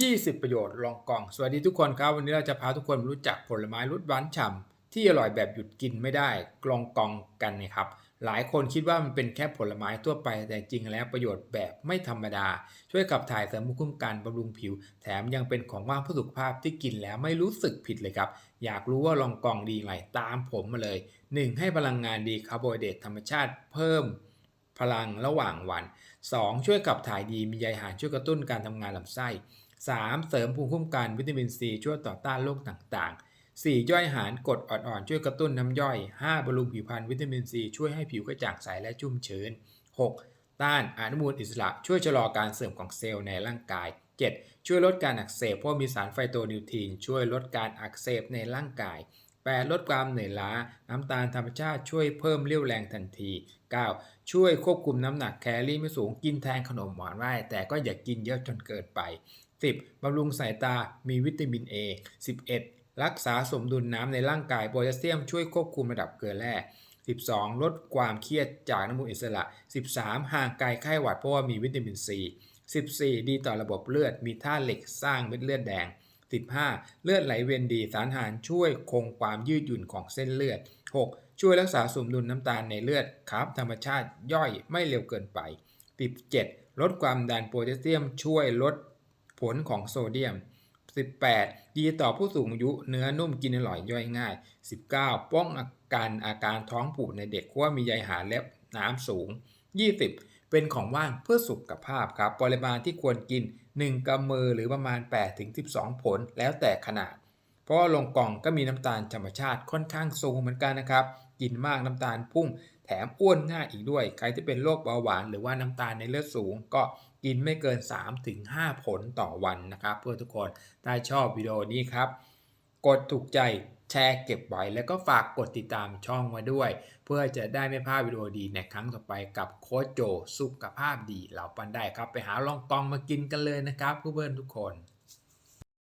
20 ประโยชน์ลองกล่อง สวัสดีทุกคนครับ วันนี้เราจะพาทุกคนรู้จักผลไม้รสหวานฉ่ำที่อร่อยแบบหยุดกินไม่ได้กลองกองกันนะครับ หลายคนคิดว่ามันเป็นแค่ผลไม้ทั่วไปแต่จริงแล้วประโยชน์แบบไม่ธรรมดา ช่วยขับถ่ายเสริมภูมิคุ้มกันบำรุงผิว แถมยังเป็นของว่างเพื่อสุขภาพที่กินแล้วไม่รู้สึกผิดเลยครับ อยากรู้ว่าลองกองดีไงตามผมมาเลย 1. ให้พลังงานดีคาร์โบไฮเดรตธรรมชาติเพิ่มพลังระหว่างวัน 2. ช่วยขับถ่ายดีมีใยอาหารช่วยกระตุ้นการทำงานลำไส้ 3. เสริมภูมิคุ้มกันวิตามินซีช่วยต่อต้านโรคต่างๆ 4. ย่อยอาหารกรดอ่อนๆ ช่วยกระตุ้นน้ำย่อย 5. บำรุงผิวพรรณวิตามินซีช่วยให้ผิวกระจ่างใสและชุ่มชื้น 6. ต้านอนุมูลอิสระช่วยชะลอการเสื่อมของเซลล์ในร่างกาย 7. ช่วยลดการอักเสบเพราะมีสารไฟโตนิวทรีนช่วยลดการอักเสบในร่างกาย 8. ลดความเหนื่อยล้า น้ำตาลธรรมชาติช่วยเพิ่มเรี่ยวแรงทันที 9. ช่วยควบคุมน้ำหนักแคลอรี่ไม่สูงกินแทนขนมหวานได้ แต่ก็อย่ากกินเยอะจนเกินไป 10. บำรุงสายตามีวิตามิน A 11. รักษาสมดุลน้ำในร่างกายโพแทสเซียมช่วยควบคุมระดับเกลือแร่ 12. ลดความเครียดจากน้ำมูกอิสระ 13. ห่างไกลไข้หวัดเพราะว่ามีวิตามิน C 14. ดีต่อระบบเลือดมีธาตุเหล็กสร้างเม็ดเลือดแดง 15. เลือดไหลเวียนดีสารอาหารช่วยคงความยืดหยุ่นของเส้นเลือด 6. ช่วยรักษาสมดุลน้ำตาลในเลือดครับธรรมชาติย่อยไม่เร็วเกินไป 17. ลดความดันโพแทสเซียมช่วยลดผลของโซเดียม 18. ดีต่อผู้สูงอายุเนื้อนุ่มกินอร่อยย่อยง่าย 19. ป้องอากันอาการท้องผูกในเด็กเพราะว่ามีใยอาหารและน้ำสูง 20. เป็นของว่างเพื่อสุขภาพครับปริมาณที่ควรกิน 1กำมือหรือประมาณ 8-12 ผลแล้วแต่ขนาด เพราะว่าลงกล่องก็มีน้ำตาลธรรมชาติค่อนข้างสูงเหมือนกันนะครับ กินมากน้ำตาลพุ่ง แถมอ้วนง่ายอีกด้วย ใครที่เป็นโรคเบาหวาน หรือว่าน้ำตาลในเลือดสูง ก็กินไม่เกิน 3-5 ผลต่อวันนะครับ เพื่อทุกคนถ้าชอบวิดีโอนี้ครับ กดถูกใจ แชร์เก็บไว้แล้วก็ฝากกดติดตามช่องไว้ด้วย เพื่อจะได้ไม่พลาดวิดีโอดีในครั้งต่อไปกับโค้ชโจสุขภาพดีเหล่าปันได้ครับ ไปหาลองกองมากินกันเลยนะครับเพื่อนๆทุกคน